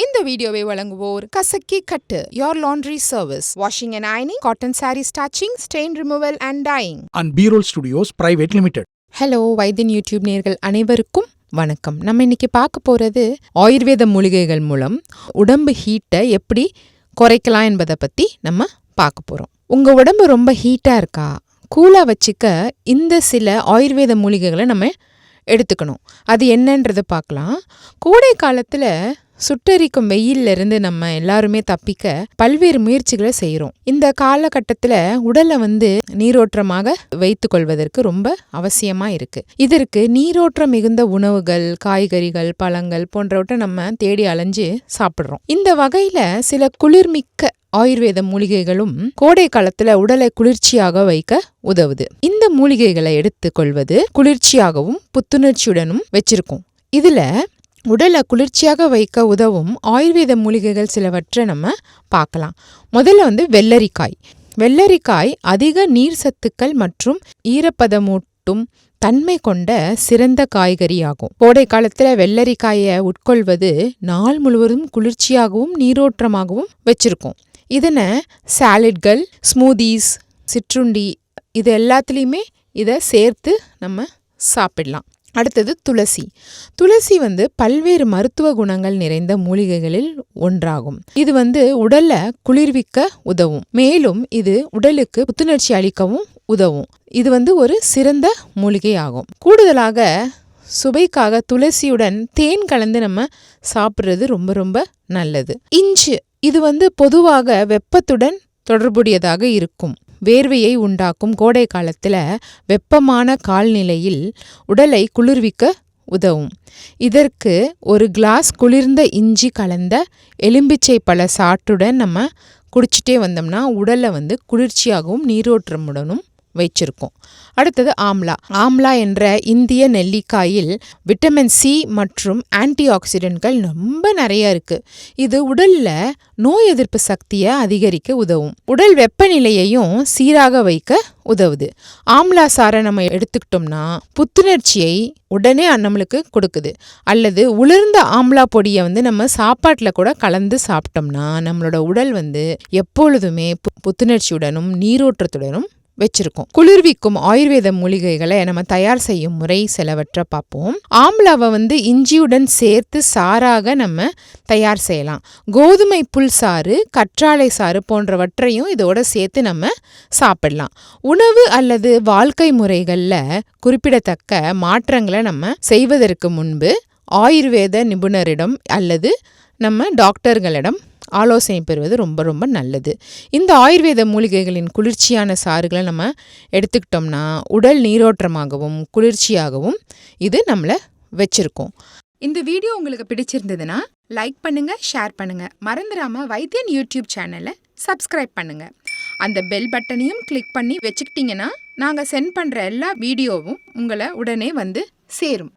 இந்த வீடியோவை வழங்குவோர் கசக்கி கட்டு your laundry service washing and ironing cotton sari starching stain removal and dyeing and B-Roll Studios Private Limited. Hello Vaithiyan YouTube நேர்கள் அனைவருக்கும் வணக்கம். நம்ம இன்னைக்கு பார்க்க போகிறது ஆயுர்வேத மூலிகைகள் மூலம் உடம்பு ஹீட்டை எப்படி குறைக்கலாம் என்பதை பற்றி நம்ம பார்க்க போகிறோம் உங்கள் உடம்பு ரொம்ப ஹீட்டாக இருக்கா? கூலாக வச்சுக்க இந்த சில ஆயுர்வேத மூலிகைகளை நம்ம எடுத்துக்கணும். அது என்னன்றதை பார்க்கலாம். கோடை காலத்தில் சுட்டரிக்கும் வெயில்ல இருந்து நம்ம எல்லாருமே தப்பிக்க பல்வேறு முயற்சிகளை செய்கிறோம் இந்த காலகட்டத்தில் உடலை வந்து நீரோற்றமாக வைத்துக்கொள்வதற்கு ரொம்ப அவசியமாக இருக்கு. இதற்கு நீரோற்றம் மிகுந்த உணவுகள் காய்கறிகள் பழங்கள் போன்றவற்றை நம்ம தேடி அலைஞ்சு சாப்பிட்றோம். இந்த வகையில் சில குளிர்மிக்க ஆயுர்வேத மூலிகைகளும் கோடை காலத்துல உடலை குளிர்ச்சியாக வைக்க உதவுது. இந்த மூலிகைகளை எடுத்துக்கொள்வது குளிர்ச்சியாகவும் புத்துணர்ச்சியுடனும் வச்சிருக்கும். இதுல உடலை குளிர்ச்சியாக வைக்க உதவும் ஆயுர்வேத மூலிகைகள் சிலவற்றை நம்ம பார்க்கலாம். முதல்ல வந்து வெள்ளரிக்காய். வெள்ளரிக்காய் அதிக நீர் சத்துக்கள் மற்றும் ஈரப்பதமூட்டும் தன்மை கொண்ட சிறந்த காய்கறியாகும். கோடை காலத்தில் வெள்ளரிக்காயை உட்கொள்வது நாள் முழுவதும் குளிர்ச்சியாகவும் நீரோற்றமாகவும் வச்சிருக்கும். இதனை சாலட்கள் ஸ்மூதீஸ் சிற்றுண்டி இது எல்லாத்துலேயுமே இதை சேர்த்து நம்ம சாப்பிடலாம். அடுத்தது துளசி. துளசி வந்து பல்வேறு மருத்துவ குணங்கள் நிறைந்த மூலிகைகளில் ஒன்றாகும். இது வந்து உடலை குளிர்விக்க உதவும். மேலும் இது உடலுக்கு புத்துணர்ச்சி அளிக்கவும் உதவும். இது வந்து ஒரு சிறந்த மூலிகை ஆகும் கூடுதலாக சுவைக்காக துளசியுடன் தேன் கலந்து நம்ம சாப்பிட்றது ரொம்ப ரொம்ப நல்லது. இஞ்சு இது வந்து பொதுவாக வெப்பத்துடன் தொடர்புடையதாக இருக்கும். வேர்வையை உண்டாக்கும் கோடை காலத்தில் வெப்பமான கால்நிலையில் உடலை குளிர்விக்க உதவும். இதற்கு ஒரு கிளாஸ் குளிர்ந்த இஞ்சி கலந்த எலும்பிச்சை பழ சாற்றுடன் நம்ம குடிச்சிட்டே வந்தோம்னா உடலை வந்து குளிர்ச்சியாகவும் நீரோட்டமுடனும் வச்சிருக்கோம். அடுத்தது ஆம்லா. ஆம்லா என்ற இந்திய நெல்லிக்காயில் விட்டமின் சி மற்றும் ஆன்டி ஆக்சிடென்ட்கள் ரொம்ப நிறைய இருக்கு. இது உடல்ல நோய் எதிர்ப்பு சக்தியை அதிகரிக்க உதவும். உடல் வெப்பநிலையையும் சீராக வைக்க உதவுது. ஆம்லா சாரை நம்ம எடுத்துக்கிட்டோம்னா புத்துணர்ச்சியை உடனே நம்மளுக்கு கொடுக்குது. அல்லது உலர்ந்த ஆம்லா பொடியை வந்து நம்ம சாப்பாட்டில் கூட கலந்து சாப்பிட்டோம்னா நம்மளோட உடல் வந்து எப்பொழுதுமே பு- புத்துணர்ச்சியுடனும் நீரோற்றத்துடனும் வச்சிருக்கோம். குளிர்விக்கும் ஆயுர்வேத மூலிகைகளை நம்ம தயார் செய்யும் முறை சிலவற்றை பார்ப்போம். ஆம்லாவை வந்து இஞ்சியுடன் சேர்த்து சாராக நம்ம தயார் செய்யலாம். கோதுமை புல் சாறு கற்றாழை சாறு போன்றவற்றையும் இதோட சேர்த்து நம்ம சாப்பிடலாம். உணவு அல்லது வாழ்க்கை முறைகளில் குறிப்பிடத்தக்க மாற்றங்களை நம்ம செய்வதற்கு முன்பு ஆயுர்வேத நிபுணரிடம் அல்லது நம்ம டாக்டர்களிடம் ஆலோசனை பெறுவது ரொம்ப ரொம்ப நல்லது. இந்த ஆயுர்வேத மூலிகைகளின் குளிர்ச்சியான சாறுகளை நம்ம எடுத்துக்கிட்டோம்னா உடல் நீரோற்றமாகவும் குளிர்ச்சியாகவும் இது நம்மளை வச்சிருக்கோம். இந்த வீடியோ உங்களுக்கு பிடிச்சிருந்ததுன்னா லைக் பண்ணுங்க ஷேர் பண்ணுங்க. மறந்துடாம வைத்தியன் யூடியூப் சேனலை சப்ஸ்கிரைப் பண்ணுங்க. அந்த பெல் பட்டனையும் கிளிக் பண்ணி வச்சுக்கிட்டீங்கன்னா நாங்கள் சென்ட் பண்ணுற எல்லா வீடியோவும் உங்களை உடனே வந்து சேரும்.